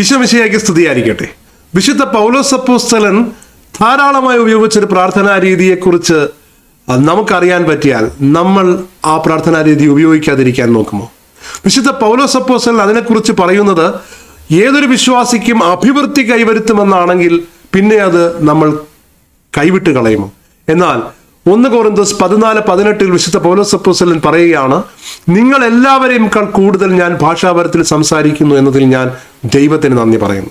ഈശോമിശിയാക്കി സ്തുതിയായിരിക്കട്ടെ. വിശുദ്ധ പൗലോസ് അപ്പോസ്തലൻ ധാരാളമായി ഉപയോഗിച്ചൊരു പ്രാർത്ഥനാ രീതിയെക്കുറിച്ച് നമുക്കറിയാൻ പറ്റിയാൽ നമ്മൾ ആ പ്രാർത്ഥനാ രീതി ഉപയോഗിക്കാതിരിക്കാൻ നോക്കുമോ? വിശുദ്ധ പൗലോസ് അപ്പോസ്തലൻ അതിനെക്കുറിച്ച് പറയുന്നത് ഏതൊരു വിശ്വാസിക്കും അഭിവൃദ്ധി കൈവരുത്തുമെന്നാണെങ്കിൽ പിന്നെ അത് നമ്മൾ കൈവിട്ട് കളയുമോ? എന്നാൽ ഒന്ന് കോറിന്തോസ് പതിനാല് പതിനെട്ടിൽ വിശുദ്ധ പൗലോസ് അപ്പോസ്തലൻ പറയുകയാണ് നിങ്ങൾ എല്ലാവരെയും കൂടുതൽ ഞാൻ ഭാഷാപരത്തിൽ സംസാരിക്കുന്നു എന്നതിൽ ഞാൻ ദൈവത്തിന് നന്ദി പറയുന്നു.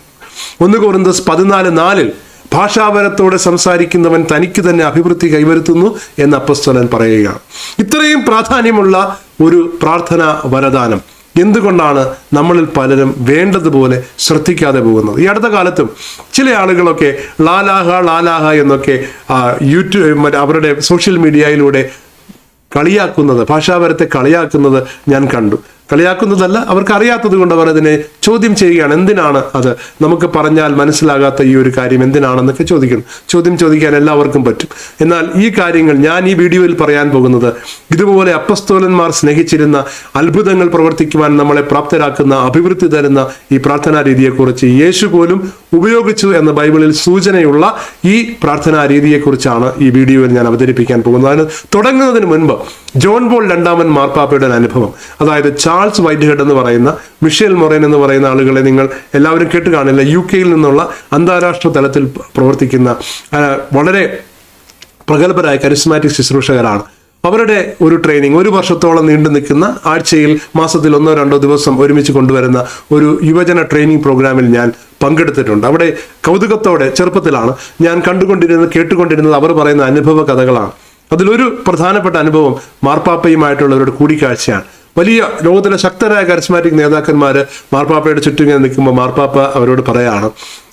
ഒന്ന് കോറിന്തോസ് പതിനാല് നാലിൽ ഭാഷാപരത്തോടെ സംസാരിക്കുന്നവൻ തനിക്ക് തന്നെ അഭിവൃദ്ധി കൈവരുത്തുന്നു എന്ന് അപ്പസ്തോലൻ പറയുകയാണ്. ഇത്രയും പ്രാധാന്യമുള്ള ഒരു പ്രാർത്ഥന വരദാനം എന്തുകൊണ്ടാണ് നമ്മളിൽ പലരും വേണ്ടതുപോലെ ശ്രദ്ധിക്കാതെ പോകുന്നത്? ഈ അടുത്ത കാലത്തും ചില ആളുകളൊക്കെ ലാലാഹ ലാലാഹ എന്നൊക്കെ യൂട്യൂബ് അവരുടെ സോഷ്യൽ മീഡിയയിലൂടെ കളിയാക്കുന്നത് ഭാഷാപരത്തെ കളിയാക്കുന്നത് ഞാൻ കണ്ടു. കളിയാക്കുന്നതല്ല അവർക്ക് അറിയാത്തത് കൊണ്ട് അവർ അതിനെ ചോദ്യം ചെയ്യുകയാണ്. എന്തിനാണ് അത്? നമുക്ക് പറഞ്ഞാൽ മനസ്സിലാകാത്ത ഈ ഒരു കാര്യം എന്തിനാണെന്നൊക്കെ ചോദിക്കണം ചോദ്യം ചോദിക്കാൻ എല്ലാവർക്കും പറ്റും. എന്നാൽ ഈ കാര്യങ്ങൾ ഞാൻ ഈ വീഡിയോയിൽ പറയാൻ പോകുന്നത് ഇതുപോലെ അപ്പസ്തോലന്മാർ സ്നേഹിച്ചിരുന്ന അത്ഭുതങ്ങൾ പ്രവർത്തിക്കുവാൻ നമ്മളെ പ്രാപ്തരാക്കുന്ന അഭിവൃദ്ധി തരുന്ന ഈ പ്രാർത്ഥനാ രീതിയെക്കുറിച്ച് യേശു പോലും ഉപയോഗിച്ചു എന്ന ബൈബിളിൽ സൂചനയുള്ള ഈ പ്രാർത്ഥനാ രീതിയെക്കുറിച്ചാണ് ഈ വീഡിയോയിൽ ഞാൻ അവതരിപ്പിക്കാൻ പോകുന്നത്. അതിന് തുടങ്ങുന്നതിന് മുൻപ് ജോൺ ബോൾ രണ്ടാമൻ മാർപ്പാപ്പയുടെ അനുഭവം. അതായത് ചാൾസ് വൈറ്റ് ഹെഡ് എന്ന് പറയുന്ന മിഷേൽ മൊറേൻ എന്ന് പറയുന്ന ആളുകളെ നിങ്ങൾ എല്ലാവരും കേട്ട് കാണില്ല. യു കെയിൽ നിന്നുള്ള അന്താരാഷ്ട്ര തലത്തിൽ പ്രവർത്തിക്കുന്ന വളരെ പ്രഗത്ഭരായ കരിസ്മാറ്റിക് ശുശ്രൂഷകരാണ്. അവരുടെ ഒരു ട്രെയിനിങ് ഒരു വർഷത്തോളം നീണ്ടു നിൽക്കുന്ന ആഴ്ചയിൽ മാസത്തിൽ ഒന്നോ രണ്ടോ ദിവസം ഒരുമിച്ച് കൊണ്ടുവരുന്ന ഒരു യുവജന ട്രെയിനിങ് പ്രോഗ്രാമിൽ ഞാൻ പങ്കെടുത്തിട്ടുണ്ട്. അവിടെ കൗതുകത്തോടെ ചെറുപ്പത്തിലാണ് ഞാൻ കണ്ടുകൊണ്ടിരുന്നത് കേട്ടുകൊണ്ടിരുന്നത് അവർ പറയുന്ന അനുഭവ കഥകളാണ്. അതിലൊരു പ്രധാനപ്പെട്ട അനുഭവം മാർപ്പാപ്പയുമായിട്ടുള്ളവരുടെ കൂടിക്കാഴ്ചയാണ്. വലിയ ലോകത്തിലെ ശക്തരായ കരിസ്മാറ്റിക് നേതാക്കന്മാർ മാർപ്പാപ്പയുടെ ചുറ്റും ഇങ്ങനെ നിൽക്കുമ്പോൾ മാർപ്പാപ്പ അവരോട് പറയാണ്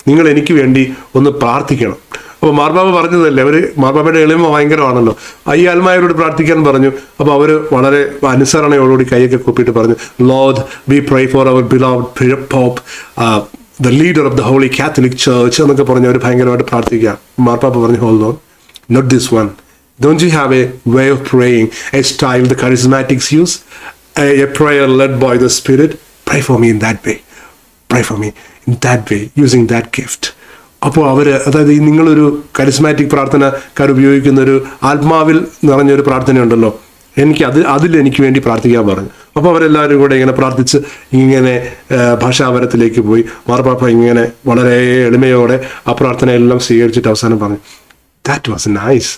നിങ്ങൾ എനിക്ക് വേണ്ടി ഒന്ന് പ്രാർത്ഥിക്കണം. അപ്പോൾ മാർപ്പാപ്പ പറഞ്ഞതല്ലേ അവർ മാർപ്പാപ്പയുടെ എളിമ ഭയങ്കരമാണല്ലോ. ഐ ഈ ആത്മാവരോട് പ്രാർത്ഥിക്കാൻ പറഞ്ഞു. അപ്പോൾ അവർ വളരെ അനുസരണയോടുകൂടി കൈയൊക്കെ കൂപ്പിയിട്ട് പറഞ്ഞു Lord we pray for our beloved Pope the leader of the holy Catholic church എന്നൊക്കെ പറഞ്ഞ് അവർ ഭയങ്കരമായിട്ട് പ്രാർത്ഥിക്കുക മാർപ്പാപ്പ പറഞ്ഞു hold Lord not this one Don't you have a way of praying, a style the charismatics use, a, a prayer led by the Spirit? Pray for me in that way. Pray for me in that way, using that gift. അപ്പോൾ അവർ അതായത് ഈ നിങ്ങളൊരു charismatic പ്രാർത്ഥനക്കാർ ഉപയോഗിക്കുന്ന ഒരു ആത്മാവിൽ നിറഞ്ഞൊരു പ്രാർത്ഥനയുണ്ടല്ലോ എനിക്ക് അത് അതിൽ എനിക്ക് വേണ്ടി പ്രാർത്ഥിക്കാൻ പറഞ്ഞു അപ്പോൾ അവരെല്ലാവരും കൂടെ ഇങ്ങനെ പ്രാർത്ഥിച്ച് ഇങ്ങനെ ഭാഷാപരത്തിലേക്ക് പോയി മാർപ്പാപ്പ ഇങ്ങനെ വളരെ എളിമയോടെ ആ പ്രാർത്ഥനയെല്ലാം സ്വീകരിച്ചിട്ട് അവസാനം പറഞ്ഞു that was nice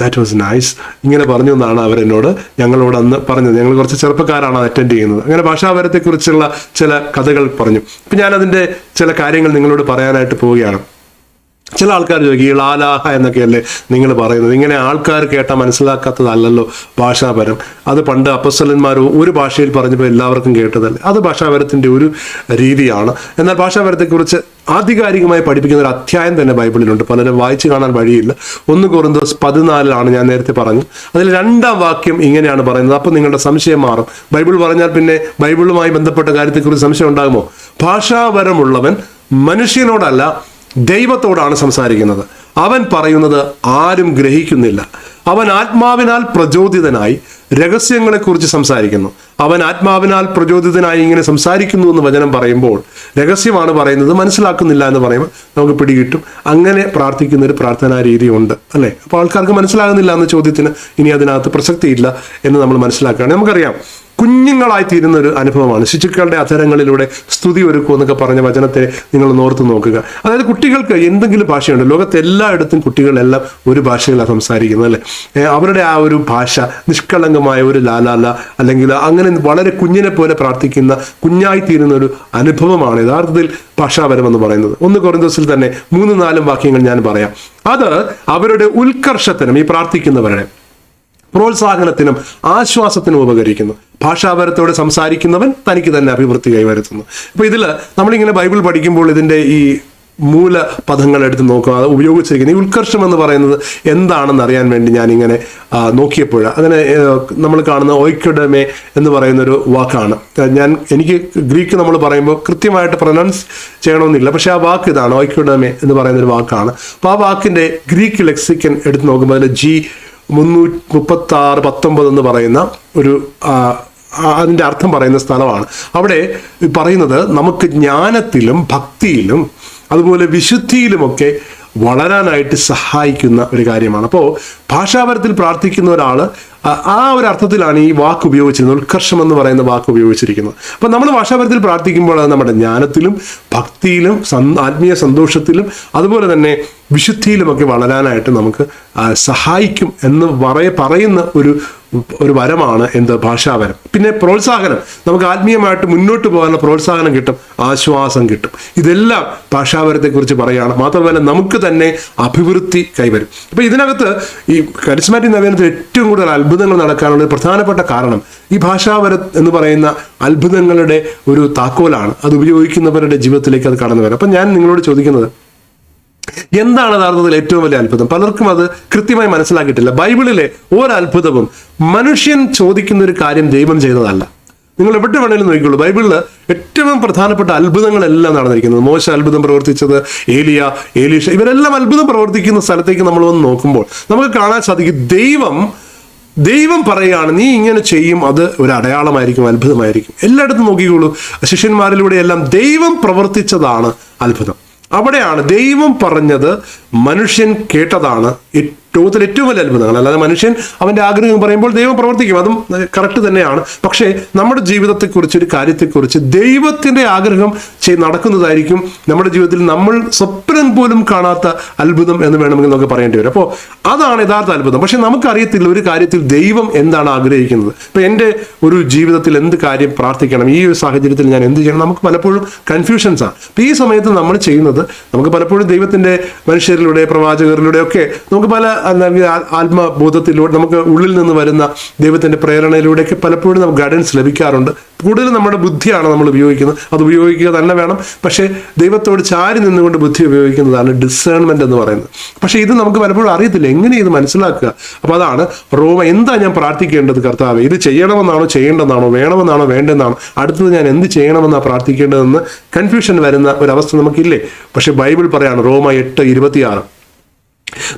that was nice ഇങ്ങനെ പറഞ്ഞു എന്നാണ് അവരെന്നോട് ഞങ്ങളോട് അന്ന് പറഞ്ഞത്. ഞങ്ങൾ കുറച്ച് ചെറുപ്പക്കാരാണ് അറ്റൻഡ് ചെയ്യുന്നത്. അങ്ങനെ ഭാഷാപരത്തെക്കുറിച്ചുള്ള ചില കഥകൾ പറഞ്ഞു. ഇപ്പം ഞാനതിന്റെ ചില കാര്യങ്ങൾ നിങ്ങളോട് പറയാനായിട്ട് പോവുകയാണ്. ചില ആൾക്കാർ ചോദിക്കും ഈ ലാലാഹ എന്നൊക്കെയല്ലേ നിങ്ങൾ പറയുന്നത്. ഇങ്ങനെ ആൾക്കാർ കേട്ടാൽ മനസ്സിലാക്കാത്തതല്ലല്ലോ ഭാഷാപരം. അത് പണ്ട് അപ്പസ്വലന്മാർ ഒരു ഭാഷയിൽ പറഞ്ഞപ്പോൾ എല്ലാവർക്കും കേട്ടതല്ലേ. അത് ഭാഷാപരത്തിന്റെ ഒരു രീതിയാണ്. എന്നാൽ ഭാഷാപരത്തെക്കുറിച്ച് ആധികാരികമായി പഠിപ്പിക്കുന്ന ഒരു അധ്യായം തന്നെ ബൈബിളിലുണ്ട്. പലരും വായിച്ചു കാണാൻ വഴിയില്ല. ഒന്ന് കോറിന്തോസ് പതിനാലിലാണ് ഞാൻ നേരത്തെ പറഞ്ഞു. അതിൽ രണ്ടാം വാക്യം ഇങ്ങനെയാണ് പറയുന്നത്. അപ്പോൾ നിങ്ങളുടെ സംശയം മാറും. ബൈബിൾ പറഞ്ഞാൽ പിന്നെ ബൈബിളുമായി ബന്ധപ്പെട്ട കാര്യത്തെക്കുറിച്ച് സംശയം ഉണ്ടാകുമോ? ഭാഷാപരമുള്ളവൻ മനുഷ്യനോടല്ല ദൈവത്തോടാണ് സംസാരിക്കുന്നത്. അവൻ പറയുന്നത് ആരും ഗ്രഹിക്കുന്നില്ല. അവൻ ആത്മാവിനാൽ പ്രചോദിതനായി രഹസ്യങ്ങളെക്കുറിച്ച് സംസാരിക്കുന്നു. അവൻ ആത്മാവിനാൽ പ്രചോദിതനായി ഇങ്ങനെ സംസാരിക്കുന്നു എന്ന് വചനം പറയുമ്പോൾ രഹസ്യമാണ് പറയുന്നത് മനസ്സിലാക്കുന്നില്ല എന്ന് പറയുമ്പോൾ നമുക്ക് പിടികിട്ടും. അങ്ങനെ പ്രാർത്ഥിക്കുന്ന ഒരു പ്രാർത്ഥനാ രീതിയുണ്ട് അല്ലേ? അപ്പോൾ ആൾക്കാർക്ക് മനസ്സിലാകുന്നില്ല എന്ന ചോദ്യത്തിന് ഇനി അതിനകത്ത് പ്രസക്തിയില്ല എന്ന് നമ്മൾ മനസ്സിലാക്കുകയാണ്. നമുക്കറിയാം കുഞ്ഞുങ്ങളായി തീരുന്ന ഒരു അനുഭവമാണ്. ശിശുക്കളുടെ അധരങ്ങളിലൂടെ സ്തുതി ഒരുക്കും എന്നൊക്കെ പറഞ്ഞ വചനത്തെ നിങ്ങൾ ഓർത്ത് നോക്കുക. അതായത് കുട്ടികൾക്ക് എന്തെങ്കിലും ഭാഷയുണ്ട്. ലോകത്തെ എല്ലായിടത്തും കുട്ടികളെല്ലാം ഒരു ഭാഷയിലാണ് സംസാരിക്കുന്നത് അല്ലേ? അവരുടെ ആ ഒരു ഭാഷ നിഷ്കളങ്കമായ ഒരു ലാലാല അല്ലെങ്കിൽ അങ്ങനെ വളരെ കുഞ്ഞിനെ പോലെ പ്രാർത്ഥിക്കുന്ന കുഞ്ഞായി തീരുന്ന ഒരു അനുഭവമാണ് യഥാർത്ഥത്തിൽ ഭാഷാപരം എന്ന് പറയുന്നത്. ഒന്ന് കുറഞ്ഞ തന്നെ മൂന്ന് നാലും വാക്യങ്ങൾ ഞാൻ പറയാം. അത് അവരുടെ ഉത്കർഷത്തിനും ഈ പ്രാർത്ഥിക്കുന്നവരുടെ. പ്രോത്സാഹനത്തിനും ആശ്വാസത്തിനും ഉപകരിക്കുന്നു. ഭാഷാപരത്തോടെ സംസാരിക്കുന്നവൻ തനിക്ക് തന്നെ അഭിവൃദ്ധി കൈവരുത്തുന്നു അപ്പൊ ഇതിൽ നമ്മളിങ്ങനെ ബൈബിൾ പഠിക്കുമ്പോൾ ഇതിന്റെ ഈ മൂല പദങ്ങൾ എടുത്ത് നോക്കുക അത് ഉപയോഗിച്ചിരിക്കുന്നത് ഈ ഉത്കർഷം എന്ന് പറയുന്നത് എന്താണെന്ന് അറിയാൻ വേണ്ടി ഞാനിങ്ങനെ നോക്കിയപ്പോൾ അങ്ങനെ നമ്മൾ കാണുന്ന ഓയ്ക്കൊഡമേ എന്ന് പറയുന്നൊരു വാക്കാണ്. ഞാൻ എനിക്ക് ഗ്രീക്ക് നമ്മൾ പറയുമ്പോൾ കൃത്യമായിട്ട് പ്രൊനൗൺസ് ചെയ്യണമെന്നില്ല. പക്ഷെ ആ വാക്ക് ഇതാണ് ഓയ്ക്കൊഡമേ എന്ന് പറയുന്നൊരു വാക്കാണ്. അപ്പോൾ ആ വാക്കിന്റെ ഗ്രീക്ക് ലെക്സിക്കൻ എടുത്ത് നോക്കുമ്പോൾ അതിൽ ജി മുന്നൂറ്റി മുപ്പത്തി ആറ് പത്തൊമ്പത് എന്ന് പറയുന്ന ഒരു അതിന്റെ അർത്ഥം പറയുന്ന സ്ഥലമാണ്. അവിടെ പറയുന്നത് നമുക്ക് ജ്ഞാനത്തിലും ഭക്തിയിലും അതുപോലെ വിശുദ്ധിയിലുമൊക്കെ വളരാനായിട്ട് സഹായിക്കുന്ന ഒരു കാര്യമാണ്. അപ്പോൾ ഭാഷാപരത്തിൽ പ്രാർത്ഥിക്കുന്ന ഒരാൾ ആ ഒരു അർത്ഥത്തിലാണ് ഈ വാക്ക് ഉപയോഗിച്ചിരുന്നത് ഉത്കർഷം എന്ന് പറയുന്ന വാക്ക് ഉപയോഗിച്ചിരിക്കുന്നത്. അപ്പം നമ്മൾ ഭാഷാപരത്തിൽ പ്രാർത്ഥിക്കുമ്പോൾ അത് നമ്മുടെ ജ്ഞാനത്തിലും ഭക്തിയിലും ആത്മീയ സന്തോഷത്തിലും അതുപോലെ തന്നെ വിശുദ്ധിയിലുമൊക്കെ വളരാനായിട്ട് നമുക്ക് സഹായിക്കും എന്ന് പറയ പറയുന്ന ഒരു ഒരു വരമാണ് എന്ത് ഭാഷാവരം. പിന്നെ പ്രോത്സാഹനം. നമുക്ക് ആത്മീയമായിട്ട് മുന്നോട്ട് പോകാനുള്ള പ്രോത്സാഹനം കിട്ടും ആശ്വാസം കിട്ടും. ഇതെല്ലാം ഭാഷാവരത്തെക്കുറിച്ച് പറയുകയാണ്. മാത്രമല്ല നമുക്ക് തന്നെ അഭിവൃദ്ധി കൈവരും. അപ്പൊ ഇതിനകത്ത് ഈ കരിസ്മാറ്റിക് നവീനത്തിൽ ഏറ്റവും കൂടുതൽ അത്ഭുതങ്ങൾ നടക്കാനുള്ള പ്രധാനപ്പെട്ട കാരണം ഈ ഭാഷാവരം എന്ന് പറയുന്ന അത്ഭുതങ്ങളുടെ ഒരു താക്കോലാണ്. അത് ഉപയോഗിക്കുന്നവരുടെ ജീവിതത്തിലേക്ക് അത് കടന്നു വരും അപ്പൊ ഞാൻ നിങ്ങളോട് ചോദിക്കുന്നത് എന്താണ് യഥാർത്ഥത്തിൽ ഏറ്റവും വലിയ അത്ഭുതം? പലർക്കും അത് കൃത്യമായി മനസ്സിലാക്കിയിട്ടില്ല. ബൈബിളിലെ ഒരു അത്ഭുതവും മനുഷ്യൻ ചോദിക്കുന്ന ഒരു കാര്യം ദൈവം ചെയ്തതല്ല. നിങ്ങൾ എവിടെ വേണമെങ്കിലും നോക്കിക്കോളൂ. ബൈബിളിൽ ഏറ്റവും പ്രധാനപ്പെട്ട അത്ഭുതങ്ങളെല്ലാം നടന്നിരിക്കുന്നത്. മോശ അത്ഭുതം പ്രവർത്തിച്ചത് ഏലിയ ഏലീഷ ഇവരെല്ലാം അത്ഭുതം പ്രവർത്തിക്കുന്ന സ്ഥലത്തേക്ക് നമ്മൾ വന്ന് നോക്കുമ്പോൾ നമുക്ക് കാണാൻ സാധിക്കും ദൈവം ദൈവം പറയുകയാണ് നീ ഇങ്ങനെ ചെയ്യും അത് ഒരു അടയാളമായിരിക്കും അത്ഭുതമായിരിക്കും. എല്ലായിടത്തും നോക്കിക്കോളൂ. ശിഷ്യന്മാരിലൂടെ എല്ലാം ദൈവം പ്രവർത്തിച്ചതാണ് അത്ഭുതം. അവിടെയാണ് ദൈവം പറഞ്ഞത് മനുഷ്യൻ കേട്ടതാണ്. ഏറ്റവും ഏറ്റവും വലിയ അത്ഭുതങ്ങൾ. അല്ലാതെ മനുഷ്യൻ അവന്റെ ആഗ്രഹം പറയുമ്പോൾ ദൈവം പ്രവർത്തിക്കും. അതും കറക്റ്റ് തന്നെയാണ്. പക്ഷേ നമ്മുടെ ജീവിതത്തെക്കുറിച്ച് ഒരു കാര്യത്തെക്കുറിച്ച് ദൈവത്തിന്റെ ആഗ്രഹം ചെയ് നടക്കുന്നതായിരിക്കും നമ്മുടെ ജീവിതത്തിൽ നമ്മൾ സ്വപ്നം പോലും കാണാത്ത അത്ഭുതം എന്ന് വേണമെങ്കിൽ നമുക്ക് പറയേണ്ടി വരും. അപ്പോൾ അതാണ് യഥാർത്ഥ അത്ഭുതം. പക്ഷെ നമുക്കറിയത്തില്ല ഒരു കാര്യത്തിൽ ദൈവം എന്താണ് ആഗ്രഹിക്കുന്നത്. ഇപ്പം എന്റെ ഒരു ജീവിതത്തിൽ എന്ത് കാര്യം പ്രാർത്ഥിക്കണം? ഈ ഒരു സാഹചര്യത്തിൽ ഞാൻ എന്ത് ചെയ്യണം? നമുക്ക് പലപ്പോഴും കൺഫ്യൂഷൻസാണ് ആണ്. ഈ സമയത്ത് നമ്മൾ ചെയ്യുന്നത് നമുക്ക് പലപ്പോഴും ദൈവത്തിന്റെ മനുഷ്യരിലൂടെ പ്രവാചകരിലൂടെ ഒക്കെ പല എന്താ പറയുക, ആത്മബോധത്തിലൂടെ നമുക്ക് ഉള്ളിൽ നിന്ന് വരുന്ന ദൈവത്തിന്റെ പ്രേരണയിലൂടെയൊക്കെ പലപ്പോഴും നമുക്ക് ഗൈഡൻസ് ലഭിക്കാറുണ്ട്. കൂടുതലും നമ്മുടെ ബുദ്ധിയാണ് നമ്മൾ ഉപയോഗിക്കുന്നത്. അത് ഉപയോഗിക്കുക തന്നെ വേണം. പക്ഷേ ദൈവത്തോട് ചാരി നിന്നുകൊണ്ട് ബുദ്ധി ഉപയോഗിക്കുന്നതാണ് ഡിസേൺമെന്റ് എന്ന് പറയുന്നത്. പക്ഷേ ഇത് നമുക്ക് പലപ്പോഴും അറിയത്തില്ല. എങ്ങനെ ഇത് മനസ്സിലാക്കുക? അപ്പോൾ അതാണ് റോമ എന്താ ഞാൻ പ്രാർത്ഥിക്കേണ്ടത് കർത്താവ്? ഇത് ചെയ്യണമെന്നാണോ ചെയ്യേണ്ടതെന്നാണോ? വേണമെന്നാണോ വേണ്ടെന്നാണോ? അടുത്തത് ഞാൻ എന്ത് ചെയ്യണമെന്നാണ് പ്രാർത്ഥിക്കേണ്ടതെന്ന് കൺഫ്യൂഷൻ വരുന്ന ഒരവസ്ഥ നമുക്കില്ലേ? പക്ഷേ ബൈബിൾ പറയാണ് റോമ എട്ട് ഇരുപത്തിയാറ്.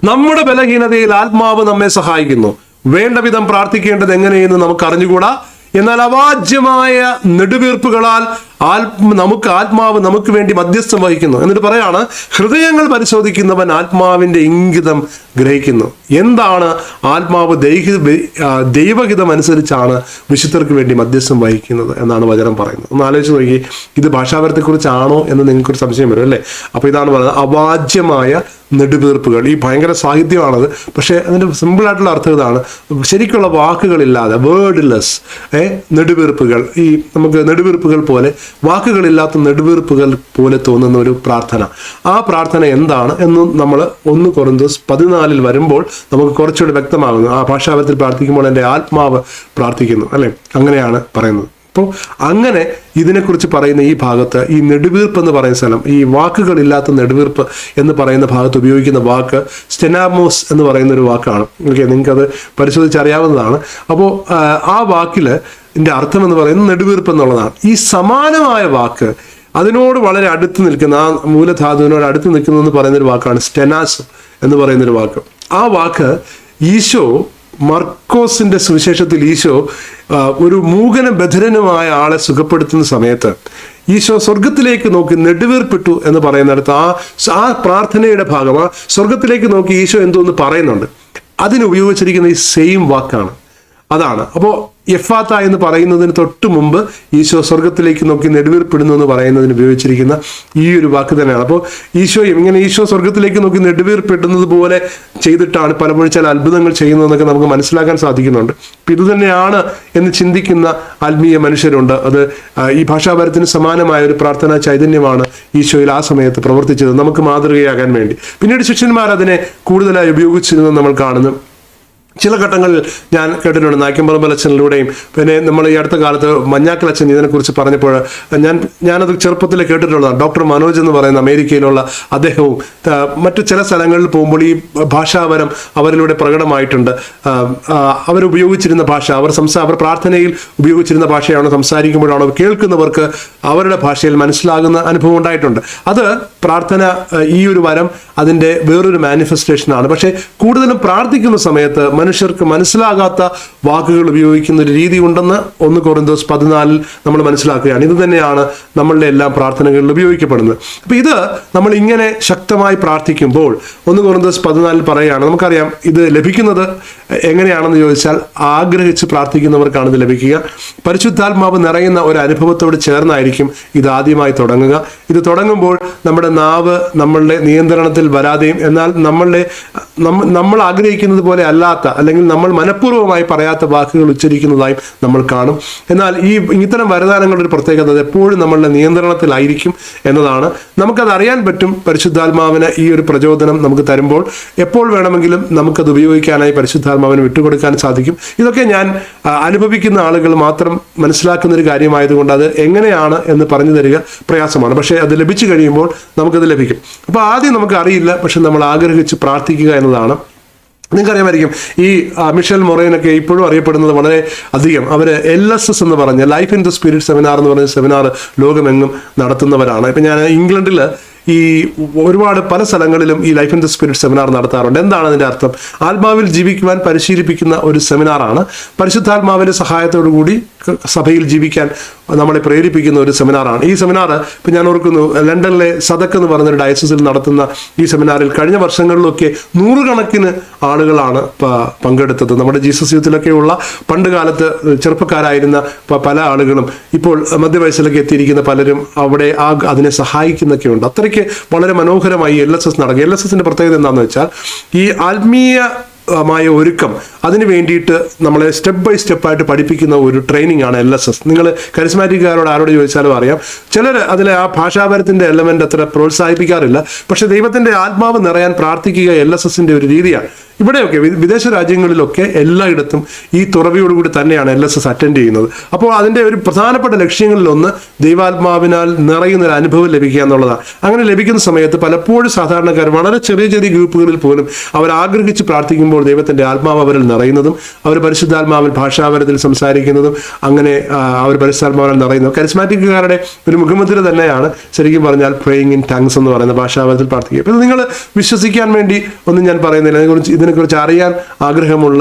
നമ്മുടെ ബലഹീനതയിൽ ആത്മാവ് നമ്മെ സഹായിക്കുന്നു. വേണ്ട വിധം പ്രാർത്ഥിക്കേണ്ടത് എങ്ങനെയെന്ന് നമുക്ക് അറിഞ്ഞുകൂടാ എന്നാൽ അവാജ്യമായ നെടുവീർപ്പുകളാൽ ആത്മ നമുക്ക് ആത്മാവ് നമുക്ക് വേണ്ടി മധ്യസ്ഥം വഹിക്കുന്നു. എന്നിട്ട് പറയാണ് ഹൃദയങ്ങൾ പരിശോധിക്കുന്നവൻ ആത്മാവിന്റെ ഇംഗിതം ഗ്രഹിക്കുന്നു. എന്താണ് ആത്മാവ് ദൈഹി ദൈവഹിതം അനുസരിച്ചാണ് വിശുദ്ധർക്ക് വേണ്ടി മധ്യസ്ഥം വഹിക്കുന്നത് എന്നാണ് വചനം പറയുന്നത്. ഒന്ന് ആലോചിച്ച് നോക്കി ഇത് ഭാഷാപരത്തെക്കുറിച്ചാണോ എന്ന് നിങ്ങൾക്കൊരു സംശയം വരും അല്ലേ? അപ്പോൾ ഇതാണ് പറയുന്നത് അവാജ്യമായ നെടുവീർപ്പുകൾ. ഈ ഭയങ്കര സാഹിത്യമാണത് പക്ഷേ അതിന്റെ സിമ്പിൾ ആയിട്ടുള്ള അർത്ഥം ഇതാണ് ശരിക്കുള്ള വാക്കുകളില്ലാതെ വേർഡ്ലെസ് ഏ നെടുവീർപ്പുകൾ ഈ നമുക്ക് നെടുവീർപ്പുകൾ പോലെ വാക്കുകളില്ലാത്ത നെടുവീർപ്പുകൾ പോലെ തോന്നുന്ന ഒരു പ്രാർത്ഥന. ആ പ്രാർത്ഥന എന്താണ് എന്ന് നമ്മൾ ഒന്ന് കുറന്തോസ് പതിനാലിൽ വരുമ്പോൾ നമുക്ക് കുറച്ചുകൂടി വ്യക്തമാകുന്നു. ആ ഭാഷാപത്തിൽ പ്രാർത്ഥിക്കുമ്പോൾ എന്റെ ആത്മാവ് പ്രാർത്ഥിക്കുന്നു അല്ലേ? അങ്ങനെയാണ് പറയുന്നത്. അപ്പോൾ അങ്ങനെ ഇതിനെക്കുറിച്ച് പറയുന്ന ഈ ഭാഗത്ത് ഈ നെടുവീർപ്പ് എന്ന് പറയുന്ന സ്ഥലം ഈ വാക്കുകളില്ലാത്ത നെടുവീർപ്പ് എന്ന് പറയുന്ന ഭാഗത്ത് ഉപയോഗിക്കുന്ന വാക്ക് സ്റ്റെനാമോസ് എന്ന് പറയുന്ന ഒരു വാക്കാണ്. ഓക്കെ നിങ്ങൾക്കത് പരിശോധിച്ചറിയാവുന്നതാണ്. അപ്പോൾ ആ വാക്കിൽ അർത്ഥം എന്ന് പറയുന്നത് നെടുവീർപ്പ് എന്നുള്ളതാണ്. ഈ സമാനമായ വാക്ക് അതിനോട് വളരെ അടുത്ത് നിൽക്കുന്ന ആ മൂലധാതുവിനോട് അടുത്ത് നിൽക്കുന്നു എന്ന് പറയുന്ന ഒരു വാക്കാണ് സ്റ്റെനാസ് എന്ന് പറയുന്ന ഒരു വാക്ക്. ആ വാക്ക് ഈശോ മർക്കോസിന്റെ സുവിശേഷത്തിൽ ഈശോ ഒരു മൂകന ബധിരനുമായ ആളെ സുഖപ്പെടുത്തുന്ന സമയത്ത് ഈശോ സ്വർഗത്തിലേക്ക് നോക്കി നെടുവേർപ്പെട്ടു എന്ന് പറയുന്നിടത്ത് ആ ആ പ്രാർത്ഥനയുടെ ഭാഗം ആ സ്വർഗത്തിലേക്ക് നോക്കി ഈശോ എന്തോന്ന് പറയുന്നുണ്ട്. അതിന് ഉപയോഗിച്ചിരിക്കുന്ന ഈ സെയിം വാക്കാണ്. അതാണ്. അപ്പോൾ എഫാത്ത എന്ന് പറയുന്നതിന് തൊട്ട് മുമ്പ് ഈശോ സ്വർഗത്തിലേക്ക് നോക്കി നെടുവീർപ്പിടുന്നു എന്ന് പറയുന്നതിന് ഉപയോഗിച്ചിരിക്കുന്ന ഈ ഒരു വാക്ക് തന്നെയാണ്. അപ്പോൾ ഈശോ ഇങ്ങനെ ഈശോ സ്വർഗത്തിലേക്ക് നോക്കി നെടുവീർപ്പിടുന്നത് പോലെ ചെയ്തിട്ടാണ് പലപ്പോഴും ചില അത്ഭുതങ്ങൾ ചെയ്യുന്നതെന്നൊക്കെ നമുക്ക് മനസ്സിലാക്കാൻ സാധിക്കുന്നുണ്ട്. അപ്പം ഇത് തന്നെയാണ് എന്ന് ചിന്തിക്കുന്ന ആത്മീയ മനുഷ്യരുണ്ട്. അത് ഈ ഭാഷാപരത്തിന് സമാനമായ ഒരു പ്രാർത്ഥനാ ചൈതന്യമാണ് ഈശോയിൽ ആ സമയത്ത് പ്രവർത്തിച്ചത് നമുക്ക് മാതൃകയാകാൻ വേണ്ടി. പിന്നീട് ശിഷ്യന്മാർ അതിനെ കൂടുതലായി ഉപയോഗിച്ചിരുന്നത് നമ്മൾ കാണുന്നു. ചില ഘട്ടങ്ങളിൽ ഞാൻ കേട്ടിട്ടുണ്ട്. നായ്ക്കമ്പറമ്പൽ അച്ഛനിലൂടെയും പിന്നെ നമ്മൾ ഈ അടുത്ത കാലത്ത് മഞ്ഞാക്കൽ അച്ഛൻ ഇതിനെക്കുറിച്ച് പറഞ്ഞപ്പോൾ ഞാൻ ഞാനത് ചെറുപ്പത്തിൽ കേട്ടിട്ടുള്ളതാണ്. ഡോക്ടർ മനോജ് എന്ന് പറയുന്ന അമേരിക്കയിലുള്ള അദ്ദേഹവും മറ്റ് ചില സ്ഥലങ്ങളിൽ പോകുമ്പോൾ ഈ ഭാഷാപരം അവരിലൂടെ പ്രകടമായിട്ടുണ്ട്. അവരുപയോഗിച്ചിരുന്ന ഭാഷ അവർ സംസാ അവർ പ്രാർത്ഥനയിൽ ഉപയോഗിച്ചിരുന്ന ഭാഷയാണോ സംസാരിക്കുമ്പോഴാണോ കേൾക്കുന്നവർക്ക് അവരുടെ ഭാഷയിൽ മനസ്സിലാകുന്ന അനുഭവം ഉണ്ടായിട്ടുണ്ട്. അത് പ്രാർത്ഥന ഈ ഒരു വരം അതിന്റെ വേറൊരു മാനിഫെസ്റ്റേഷനാണ് പക്ഷേ കൂടുതലും പ്രാർത്ഥിക്കുന്ന സമയത്ത് മനുഷ്യർക്ക് മനസ്സിലാകാത്ത വാക്കുകൾ ഉപയോഗിക്കുന്ന ഒരു രീതി ഉണ്ടെന്ന് ഒന്ന് കൊറിന്തോസ് പതിനാലിൽ നമ്മൾ മനസ്സിലാക്കുകയാണ്. ഇത് തന്നെയാണ് നമ്മളുടെ എല്ലാ പ്രാർത്ഥനകളിൽ ഉപയോഗിക്കപ്പെടുന്നത്. അപ്പൊ ഇത് നമ്മൾ ഇങ്ങനെ ശക്തമായി പ്രാർത്ഥിക്കുമ്പോൾ ഒന്ന് കൊറിന്തോസ് പതിനാലിൽ പറയുകയാണ് നമുക്കറിയാം ഇത് ലഭിക്കുന്നത് എങ്ങനെയാണെന്ന് ചോദിച്ചാൽ ആഗ്രഹിച്ച് പ്രാർത്ഥിക്കുന്നവർക്കാണ് ഇത് ലഭിക്കുക. പരിശുദ്ധാത്മാവ് നിറയുന്ന ഒരു അനുഭവത്തോട് ചേർന്നായിരിക്കും ഇത് ആദ്യമായി തുടങ്ങുക. ഇത് തുടങ്ങുമ്പോൾ നമ്മുടെ നാവ് നമ്മളുടെ നിയന്ത്രണത്തിൽ വരാതെയും എന്നാൽ നമ്മളുടെ നമ്മൾ ആഗ്രഹിക്കുന്നത് പോലെ അല്ലാത്ത അല്ലെങ്കിൽ നമ്മൾ മനഃപൂർവമായി പറയാത്ത വാക്കുകൾ ഉച്ചരിക്കുന്നതായും നമ്മൾ കാണും. എന്നാൽ ഈ ഇത്തരം വരദാനങ്ങളുടെ ഒരു പ്രത്യേകത അത് എപ്പോഴും നമ്മളുടെ നിയന്ത്രണത്തിലായിരിക്കും എന്നതാണ്. നമുക്കത് അറിയാൻ പറ്റും പരിശുദ്ധാത്മാവിന് ഈ ഒരു പ്രചോദനം നമുക്ക് തരുമ്പോൾ എപ്പോൾ വേണമെങ്കിലും നമുക്കത് ഉപയോഗിക്കാനായി പരിശുദ്ധാത്മാവിന് വിട്ടുകൊടുക്കാൻ സാധിക്കും. ഇതൊക്കെ ഞാൻ അനുഭവിക്കുന്ന ആളുകൾ മാത്രം മനസ്സിലാക്കുന്ന ഒരു കാര്യമായതുകൊണ്ട് അത് എങ്ങനെയാണ് എന്ന് പറഞ്ഞു തരിക പ്രയാസമാണ്. പക്ഷേ അത് ലഭിച്ചു കഴിയുമ്പോൾ നമുക്കത് ലഭിക്കും. അപ്പോൾ ആദ്യം നമുക്ക് അറിയില്ല പക്ഷെ നമ്മൾ ആഗ്രഹിച്ച് പ്രാർത്ഥിക്കുക എന്നതാണ്. നിങ്ങൾക്കറിയാമായിരിക്കും ഈ മിഷൽ മൊറേനൊക്കെ ഇപ്പോഴും അറിയപ്പെടുന്നത് വളരെ അധികം. അവർ എൽ എസ് എസ് എന്ന് പറഞ്ഞ life in the spirit seminar എന്ന് പറഞ്ഞ സെമിനാർ ലോകമെങ്ങും നടത്തുന്നവരാണ്. ഇപ്പം ഞാൻ ഇംഗ്ലണ്ടിൽ ഈ ഒരുപാട് പല സ്ഥലങ്ങളിലും ഈ life in the spirit seminar നടത്താറുണ്ട്. എന്താണ് അതിന്റെ അർത്ഥം? ആത്മാവിൽ ജീവിക്കുവാൻ പരിശീലിപ്പിക്കുന്ന ഒരു സെമിനാറാണ് പരിശുദ്ധാത്മാവിന്റെ സഹായത്തോടു കൂടി സഭയിൽ ജീവിക്കാൻ നമ്മളെ പ്രേരിപ്പിക്കുന്ന ഒരു സെമിനാറാണ്. ഈ സെമിനാർ ഇപ്പം ഞാൻ ഓർക്കുന്നു ലണ്ടനിലെ സദക്ക് എന്ന് പറഞ്ഞൊരു ഡയസിസിൽ നടത്തുന്ന ഈ സെമിനാറിൽ കഴിഞ്ഞ വർഷങ്ങളിലൊക്കെ നൂറുകണക്കിന് ആളുകളാണ് പങ്കെടുത്തത്. നമ്മുടെ ജീസസ് യൂത്തിലൊക്കെയുള്ള പണ്ട് കാലത്ത് ചെറുപ്പക്കാരായിരുന്ന പല ആളുകളും ഇപ്പോൾ മധ്യവയസ്സിലൊക്കെ എത്തിയിരിക്കുന്ന പലരും അവിടെ ആ അതിനെ സഹായിക്കുന്നൊക്കെ ഉണ്ട് അത്രയ്ക്ക് വളരെ മനോഹരമായി എൽ എസ് എസ് നടക്കുക എൽ എസ് എസിന്റെ പ്രത്യേകത എന്താണെന്ന് വെച്ചാൽ ഈ ആത്മീയ മായ ഒരുക്കം. അതിന് വേണ്ടിയിട്ട് നമ്മളെ സ്റ്റെപ്പ് ബൈ സ്റ്റെപ്പായിട്ട് പഠിപ്പിക്കുന്ന ഒരു ട്രെയിനിങ് ആണ് എൽ എസ് എസ് നിങ്ങൾ കരിസ്മാറ്റിക്കാരോട് ആരോട് ചോദിച്ചാലും അറിയാം. ചിലർ അതിലെ ആ ഭാഷാപരത്തിന്റെ എലമെന്റ് അത്ര പ്രോത്സാഹിപ്പിക്കാറില്ല. പക്ഷേ ദൈവത്തിന്റെ ആത്മാവ് നിറയാൻ പ്രാർത്ഥിക്കുക എൽ എസ് എസിന്റെ ഒരു രീതിയാണ്. ഇവിടെയൊക്കെ വിദേശ രാജ്യങ്ങളിലൊക്കെ എല്ലായിടത്തും ഈ തുറവിയോടുകൂടി തന്നെയാണ് എൽ എസ് എസ് അറ്റൻഡ് ചെയ്യുന്നത്. അപ്പോൾ അതിന്റെ ഒരു പ്രധാനപ്പെട്ട ലക്ഷ്യങ്ങളിലൊന്ന് ദൈവാത്മാവിനാൽ നിറയുന്ന ഒരു അനുഭവം ലഭിക്കുക എന്നുള്ളതാണ്. അങ്ങനെ ലഭിക്കുന്ന സമയത്ത് പലപ്പോഴും സാധാരണക്കാർ വളരെ ചെറിയ ചെറിയ ഗ്രൂപ്പുകളിൽ പോലും അവർ ആഗ്രഹിച്ച് പ്രാർത്ഥിക്കുമ്പോൾ ദൈവത്തിന്റെ ആത്മാവ് അവരിൽ നിറയുന്നതും അവർ പരിശുദ്ധാത്മാവിൽ ഭാഷാപരത്തിൽ സംസാരിക്കുന്നതും അങ്ങനെ അവർ പരിശുദ്ധാത്മാവിൽ നിറയുന്നതും. കരിസ്മാറ്റിക്കുകാരുടെ ഒരു മുഖമുദ്ര തന്നെയാണ് ശരിക്കും പറഞ്ഞാൽ പ്രേയിങ് ഇൻ ടങ്സ് എന്ന് പറയുന്ന ഭാഷാപരത്തിൽ പ്രാർത്ഥിക്കുക. ഇപ്പം നിങ്ങൾ വിശ്വസിക്കാൻ വേണ്ടി ഒന്നും ഞാൻ പറയുന്നില്ല. ഇതിനെക്കുറിച്ച് അറിയാൻ ആഗ്രഹമുള്ള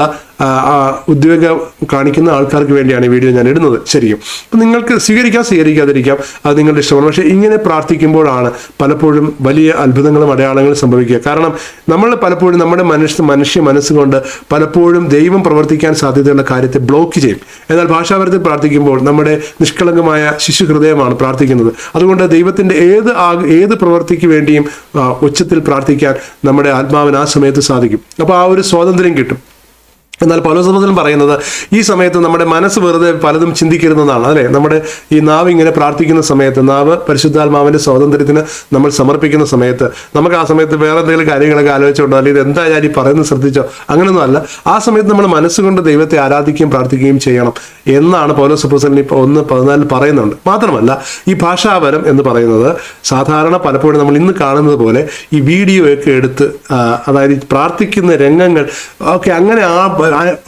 ഉദ്വേഗം കാണിക്കുന്ന ആൾക്കാർക്ക് വേണ്ടിയാണ് ഈ വീഡിയോ ഞാൻ ഇടുന്നത്. ശരിക്കും. അപ്പം നിങ്ങൾക്ക് സ്വീകരിക്കാം സ്വീകരിക്കാതിരിക്കാം അത് നിങ്ങളുടെ ഇഷ്ടമാണ്. പക്ഷേ ഇങ്ങനെ പ്രാർത്ഥിക്കുമ്പോഴാണ് പലപ്പോഴും വലിയ അത്ഭുതങ്ങളും അടയാളങ്ങളും സംഭവിക്കുക. കാരണം നമ്മൾ പലപ്പോഴും നമ്മുടെ മനുഷ്യ മനുഷ്യ മനസ്സുകൊണ്ട് പലപ്പോഴും ദൈവം പ്രവർത്തിക്കാൻ സാധ്യതയുള്ള കാര്യത്തെ ബ്ലോക്ക് ചെയ്യും. എന്നാൽ ഭാഷാപരത്തിൽ പ്രാർത്ഥിക്കുമ്പോൾ നമ്മുടെ നിഷ്കളങ്കമായ ശിശു ഹൃദയമാണ് പ്രാർത്ഥിക്കുന്നത്. അതുകൊണ്ട് ദൈവത്തിന്റെ ഏത് ഏത് പ്രവൃത്തിക്ക് വേണ്ടിയും ഉച്ചത്തിൽ പ്രാർത്ഥിക്കാൻ നമ്മുടെ ആത്മാവിന് ആ സമയത്ത് സാധിക്കും. അപ്പോൾ ആ ഒരു സ്വാതന്ത്ര്യം കിട്ടും. എന്നാൽ പൗലോസഭത്തിലും പറയുന്നത് ഈ സമയത്ത് നമ്മുടെ മനസ്സ് വെറുതെ പലതും ചിന്തിക്കരുതെന്നാണ് അല്ലേ? നമ്മുടെ ഈ നാവ് ഇങ്ങനെ പ്രാർത്ഥിക്കുന്ന സമയത്ത് നാവ് പരിശുദ്ധാത്മാവിന്റെ സ്വാതന്ത്ര്യത്തിന് നമ്മൾ സമർപ്പിക്കുന്ന സമയത്ത് നമുക്ക് ആ സമയത്ത് വേറെ എന്തെങ്കിലും കാര്യങ്ങളൊക്കെ ആലോചിച്ചുകൊണ്ടോ അല്ലെങ്കിൽ എന്താ ഞാൻ ഈ പറയുന്നത് ശ്രദ്ധിച്ചോ അങ്ങനെയൊന്നും അല്ല. ആ സമയത്ത് നമ്മൾ മനസ്സുകൊണ്ട് ദൈവത്തെ ആരാധിക്കുകയും പ്രാർത്ഥിക്കുകയും ചെയ്യണം എന്നാണ് പൗലോസ് അപ്പോസ്തലൻ ഇപ്പോൾ ഒന്ന് പതിനാലിൽ പറയുന്നുണ്ട്. മാത്രമല്ല ഈ ഭാഷാപരം എന്ന് പറയുന്നത് സാധാരണ പലപ്പോഴും നമ്മൾ ഇന്ന് കാണുന്നത് പോലെ ഈ വീഡിയോ ഒക്കെ എടുത്ത് അതായത് പ്രാർത്ഥിക്കുന്ന രംഗങ്ങൾ ഒക്കെ അങ്ങനെ ആ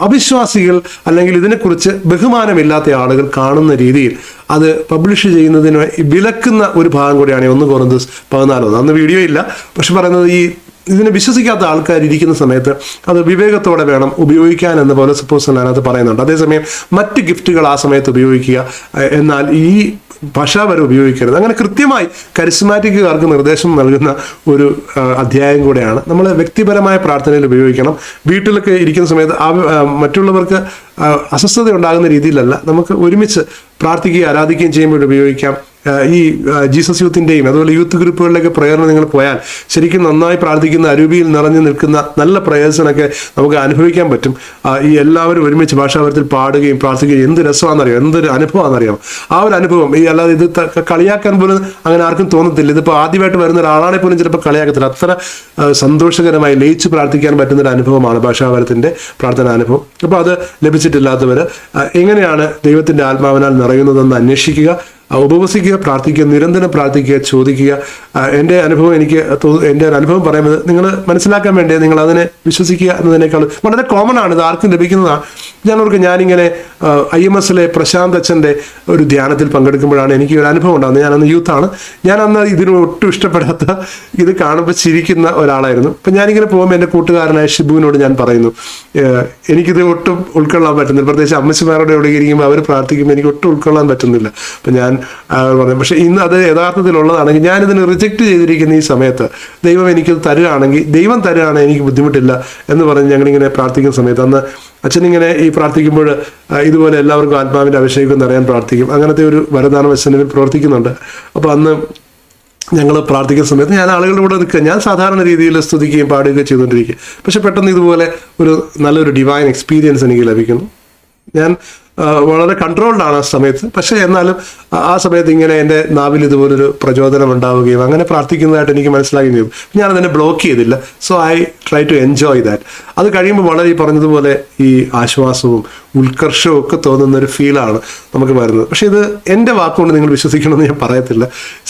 അവിശ്വാസികൾ അല്ലെങ്കിൽ ഇതിനെക്കുറിച്ച് ബഹുമാനമില്ലാത്ത ആളുകൾ കാണുന്ന രീതിയിൽ അത് പബ്ലിഷ് ചെയ്യുന്നതിന് വിലക്കുന്ന ഒരു ഭാഗം കൂടിയാണ് ഒന്ന് കുറഞ്ഞത് പതിനാലൊന്ന് അന്ന് വീഡിയോ ഇല്ല. പക്ഷെ പറയുന്നത് ഈ ഇതിനെ വിശ്വസിക്കാത്ത ആൾക്കാർ ഇരിക്കുന്ന സമയത്ത് അത് വിവേകത്തോടെ വേണം ഉപയോഗിക്കാൻ എന്ന് പോലെ സപ്പോസ് അതിനകത്ത് പറയുന്നുണ്ട്. അതേസമയം മറ്റ് ഗിഫ്റ്റുകൾ ആ സമയത്ത് ഉപയോഗിക്കുക. എന്നാൽ ഈ ഭാഷാപരം ഉപയോഗിക്കരുത്. അങ്ങനെ കൃത്യമായി കരിസ്മാറ്റിക്കുകാർക്ക് നിർദ്ദേശം നൽകുന്ന ഒരു അധ്യായം കൂടെയാണ്. നമ്മൾ വ്യക്തിപരമായ പ്രാർത്ഥനയിൽ ഉപയോഗിക്കണം. വീട്ടിലൊക്കെ ഇരിക്കുന്ന സമയത്ത് മറ്റുള്ളവർക്ക് അസ്വസ്ഥത ഉണ്ടാകുന്ന രീതിയിലല്ല. നമുക്ക് ഒരുമിച്ച് പ്രാർത്ഥിക്കുകയും ആരാധിക്കുകയും ചെയ്യുമ്പോൾ ഉപയോഗിക്കാം. ഈ ജീസസ് യൂത്തിന്റെയും അതുപോലെ യൂത്ത് ഗ്രൂപ്പുകളിലേക്ക് പ്രേരണ നിങ്ങൾ പോയാൽ ശരിക്കും നന്നായി പ്രാർത്ഥിക്കുന്ന അരൂപിയിൽ നിറഞ്ഞു നിൽക്കുന്ന നല്ല പ്രേയേഴ്സിനൊക്കെ നമുക്ക് അനുഭവിക്കാൻ പറ്റും. ഈ എല്ലാവരും ഒരുമിച്ച് ഭാഷാപരത്തിൽ പാടുകയും പ്രാർത്ഥിക്കുകയും എന്ത് രസമാണെന്നറിയാം? എന്തൊരു അനുഭവമാണെന്നറിയാം? ആ ഒരു അനുഭവം. ഈ അല്ലാതെ ഇത് കളിയാക്കാൻ പോലും അങ്ങനെ ആർക്കും തോന്നത്തില്ല. ഇതിപ്പോൾ ആദ്യമായിട്ട് വരുന്ന ഒരാളാണെ പോലും ചിലപ്പോൾ കളിയാക്കത്തില്ല. അത്ര സന്തോഷകരമായി ലയിച്ച് പ്രാർത്ഥിക്കാൻ പറ്റുന്ന ഒരു അനുഭവമാണ് ഭാഷാപരത്തിന്റെ പ്രാർത്ഥനാ അനുഭവം. അപ്പോൾ അത് ലഭിച്ചിട്ടില്ലാത്തവർ എങ്ങനെയാണ് ദൈവത്തിന്റെ ആത്മാവിനാൽ നിറയുന്നതെന്ന് അന്വേഷിക്കുക. ഉപവസിക്കുക പ്രാർത്ഥിക്കുക നിരന്തരം പ്രാർത്ഥിക്കുക ചോദിക്കുക. എന്റെ അനുഭവം എനിക്ക് എന്റെ ഒരു അനുഭവം പറയുന്നത് നിങ്ങൾ മനസ്സിലാക്കാൻ വേണ്ടി നിങ്ങൾ അതിനെ വിശ്വസിക്കുക എന്നതിനേക്കാൾ വളരെ കോമൺ ആണ് ഇത് ആർക്കും ലഭിക്കുന്നതാണ്. ഞാൻ ഓർക്കും ഞാനിങ്ങനെ ഐ എം എസിലെ പ്രശാന്ത് അച്ഛന്റെ ഒരു ധ്യാനത്തിൽ പങ്കെടുക്കുമ്പോഴാണ് എനിക്ക് ഒരു അനുഭവം ഉണ്ടാകുന്നത്. ഞാൻ അന്ന് യൂത്താണ് ഞാൻ അന്ന് ഇതിന് ഒട്ടും ഇഷ്ടപ്പെടാത്ത ഇത് കാണുമ്പോൾ ചിരിക്കുന്ന ഒരാളായിരുന്നു. അപ്പം ഞാനിങ്ങനെ പോകുമ്പോൾ എന്റെ കൂട്ടുകാരനായ ഷിബുവിനോട് ഞാൻ പറയുന്നു "ഏഹ്, എനിക്കിത് ഒട്ടും ഉൾക്കൊള്ളാൻ പറ്റുന്നില്ല. പ്രത്യേകിച്ച് അമ്മച്ചിമാരോട് എവിടെ ഇരിക്കുമ്പോൾ അവർ പ്രാർത്ഥിക്കുമ്പോൾ എനിക്ക് ഒട്ടും ഉൾക്കൊള്ളാൻ പറ്റുന്നില്ല. അപ്പം ഞാൻ പറഞ്ഞു പക്ഷേ ഇന്ന് അത് യഥാർത്ഥത്തിലുള്ളതാണെങ്കിൽ ഞാനിതിന് റിജക്റ്റ് ചെയ്തിരിക്കുന്ന ഈ സമയത്ത് ദൈവം എനിക്കത് തരുകയാണെങ്കിൽ ദൈവം തരുകയാണെങ്കിൽ എനിക്ക് ബുദ്ധിമുട്ടില്ല എന്ന് പറഞ്ഞ് ഞങ്ങളിങ്ങനെ പ്രാർത്ഥിക്കുന്ന സമയത്ത് അന്ന് അച്ഛനിങ്ങനെ ഈ പ്രാർത്ഥിക്കുമ്പോൾ ഇതുപോലെ എല്ലാവർക്കും ആത്മാവിന്റെ അഭിഷേകം നിറയാൻ പ്രാർത്ഥിക്കും. അങ്ങനത്തെ ഒരു വരദാനം അച്ഛനിൽ പ്രവർത്തിക്കുന്നുണ്ട്. അപ്പോൾ അന്ന് ഞങ്ങൾ പ്രാർത്ഥിക്കുന്ന സമയത്ത് ഞാൻ ആളുകളുടെ കൂടെ നിൽക്കുക. ഞാൻ സാധാരണ രീതിയിൽ സ്തുതിക്കുകയും പാടുകയും ചെയ്തുകൊണ്ടിരിക്കുക. പക്ഷെ പെട്ടെന്ന് ഇതുപോലെ ഒരു നല്ലൊരു ഡിവൈൻ എക്സ്പീരിയൻസ് എനിക്ക് ലഭിക്കുന്നു. ഞാൻ വളരെ കൺട്രോൾഡ് ആണ് ആ സമയത്ത്. പക്ഷേ എന്നാലും ആ- സമയത്ത് ഇങ്ങനെ എന്റെ നാവിൽ ഇതുപോലൊരു പ്രചോദനം ഉണ്ടാവുകയും അങ്ങനെ പ്രാർത്ഥിക്കുന്നതായിട്ട് എനിക്ക് മനസ്സിലാകുകയും ഞാൻ അതിനെ ബ്ലോക്ക് ചെയ്തില്ല. So I try to enjoy that അത് കഴിയുമ്പോൾ വളരെ ഈ പറഞ്ഞതുപോലെ ഈ ആശ്വാസവും ഉത്കർഷവും ഒക്കെ തോന്നുന്ന ഒരു ഫീലാണ് നമുക്ക് വരുന്നത്. പക്ഷേ ഇത് എന്റെ വാക്കുകൊണ്ട് നിങ്ങൾ വിശ്വസിക്കണമെന്ന് ഞാൻ പറയത്തില്ല.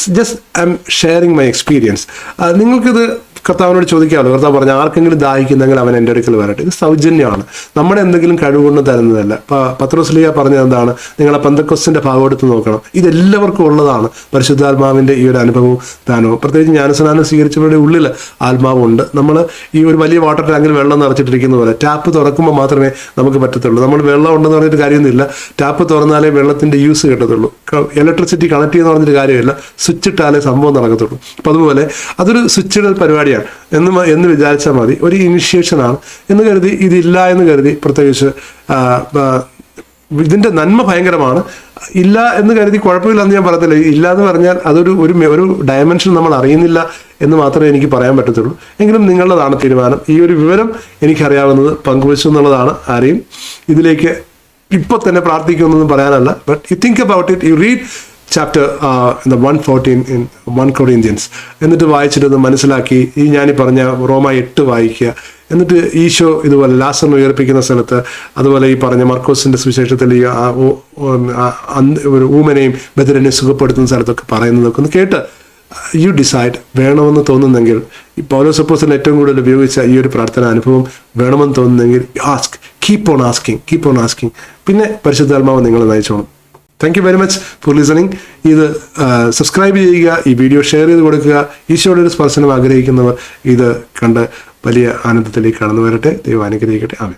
Just I'm sharing my experience നിങ്ങൾക്കിത് കർത്താവിനോട് ചോദിക്കാമല്ലോ കർത്താവ് പറഞ്ഞു ആർക്കെങ്കിലും ദാഹിക്കുന്നെങ്കിൽ അവൻ എന്റെ അടുക്കൽ വരട്ടെ. ഇത് സൗജന്യമാണ്. നമ്മുടെ എന്തെങ്കിലും കഴിവുകൊണ്ട് തരുന്നതല്ല. പത്രോസ്ലിയ പറഞ്ഞത് എന്താണ്? നിങ്ങളെ പന്തക്കൊസ്റ്റിന്റെ ഭാഗം എടുത്ത് നോക്കണം. ഇതെല്ലാവർക്കും ഉള്ളതാണ്. പരിശുദ്ധാത്മാവിന്റെ ഈ ഒരു അനുഭവവും ദാനവും. പ്രത്യേകിച്ച് ജ്ഞാനസ്നാനം സ്വീകരിച്ചവരുടെ ഉള്ളിൽ ആത്മാവുണ്ട്. നമ്മൾ ഈ ഒരു വലിയ വാട്ടർ ടാങ്കിൽ വെള്ളം നിറച്ചിട്ടിരിക്കുന്ന പോലെ ടാപ്പ് തുറക്കുമ്പോൾ മാത്രമേ നമുക്ക് പറ്റത്തുള്ളൂ. നമ്മൾ വെള്ളം ഉണ്ടെന്ന് പറഞ്ഞിട്ട് കാര്യമൊന്നുമില്ല. ടാപ്പ് തുറന്നാലേ വെള്ളത്തിന്റെ യൂസ് കിട്ടത്തുള്ളൂ. ഇലക്ട്രിസിറ്റി കണക്ട് ചെയ്യുന്ന പറഞ്ഞിട്ട് കാര്യമില്ല. സ്വിച്ച് ഇട്ടാലേ സംഭവം നടക്കത്തുള്ളൂ. അപ്പം അതുപോലെ അതൊരു സ്വിച്ച് ഇടൽ പരിപാടിയാണ് എന്ന് എന്ന് വിചാരിച്ചാൽ മതി. ഒരു ഇനിഷ്യേഷൻ ആണ്. എന്ന് കരുതി ഇതില്ല എന്ന് കരുതി പ്രത്യേകിച്ച് ഇതിന്റെ നന്മ ഭയങ്കരമാണ്. ഇല്ല എന്ന് കരുതി കുഴപ്പമില്ല എന്ന് ഞാൻ പറയത്തില്ല. ഇല്ല എന്ന് പറഞ്ഞാൽ അതൊരു ഒരു ഒരു ഡയമെൻഷൻ നമ്മൾ അറിയുന്നില്ല എന്ന് മാത്രമേ എനിക്ക് പറയാൻ പറ്റത്തുള്ളൂ. എങ്കിലും നിങ്ങളുടേതാണ് തീരുമാനം. ഈ ഒരു വിവരം എനിക്കറിയാവുന്നത് പങ്കുവച്ചു എന്നുള്ളതാണ് ആരെയും ഇതിലേക്ക് ഇപ്പൊ തന്നെ പ്രാർത്ഥിക്കുമെന്നൊന്നും പറയാനല്ല. But you think about it you read chapter one fourteen in one Corinthians എന്നിട്ട് വായിച്ചിട്ട് മനസ്സിലാക്കി ഈ ഞാൻ പറഞ്ഞ റോമ എട്ട് വായിക്കുക. എന്നിട്ട് ഈശോ ഇതുപോലെ ലാസറിനെ ഉയർപ്പിക്കുന്ന സ്ഥലത്ത് അതുപോലെ ഈ പറഞ്ഞ മർക്കോസിന്റെ സുവിശേഷത്തിൽ ഈ ഊമനെയും ബദിരനെയും സുഖപ്പെടുത്തുന്ന സ്ഥലത്തൊക്കെ പറയുന്നതൊക്കെ ഒന്ന് കേട്ട്. യു ഡിസൈഡ് വേണമെന്ന് തോന്നുന്നെങ്കിൽ ഈ പൗലോസപ്പോസിൽ ഏറ്റവും കൂടുതൽ ഉപയോഗിച്ച ഈ ഒരു പ്രാർത്ഥന അനുഭവം വേണമെന്ന് തോന്നുന്നെങ്കിൽ ask keep on asking keep on asking പിന്നെ പരിശുദ്ധാത്മാവ് നിങ്ങളെ നയിച്ചോണം thank you very much for listening ഇത് സബ്സ്ക്രൈബ് ചെയ്യുക ഈ വീഡിയോ ഷെയർ ചെയ്ത് കൊടുക്കുക. ഈശോയുടെ ഒരു സ്പർശനം ആഗ്രഹിക്കുന്നവർ ഇത് കണ്ട് വലിയ ആനന്ദത്തിലേക്ക് കടന്നു വരട്ടെ. ദൈവം അനുഗ്രഹിക്കട്ടെ. ആമേ